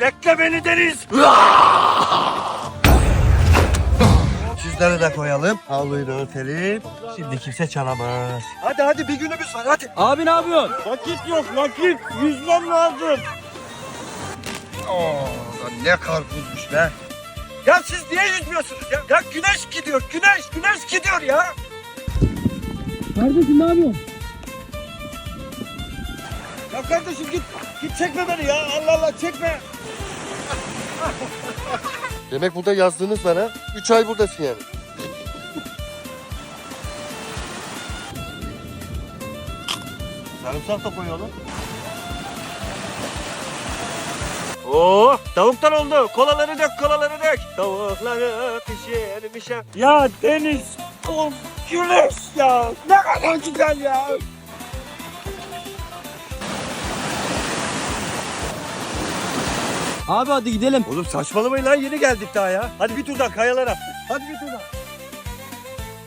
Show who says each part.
Speaker 1: Bekle beni Deniz. Sizleri de koyalım. Havluyu da örtelim. Şimdi kimse çalamaz. Hadi hadi bir günümüz var hadi.
Speaker 2: Abi ne yapıyorsun?
Speaker 1: Vakit yok vakit. Yüzmem lazım. Oo, ne karpuzmuş be. Ya siz niye yüzmüyorsunuz ya? Ya güneş gidiyor, güneş, güneş gidiyor ya.
Speaker 2: Kardeşim ne yapıyorsun?
Speaker 1: Ya kardeşim git, git çekme beni ya. Allah Allah çekme.
Speaker 3: Demek burada yazdığınız var ha? 3 ay buradasın yani.
Speaker 1: Sarımsak da koyalım. Oo, tavuktan oldu. Kolaları dök, kolaları dök. Tavukları pişirmişim. Ya deniz, of, güneş ya. Ne kadar güzel ya.
Speaker 2: Abi hadi gidelim.
Speaker 1: Oğlum saçmalamayın lan yeni geldik daha ya. Hadi bir tur daha kayalara. Hadi bir tur daha.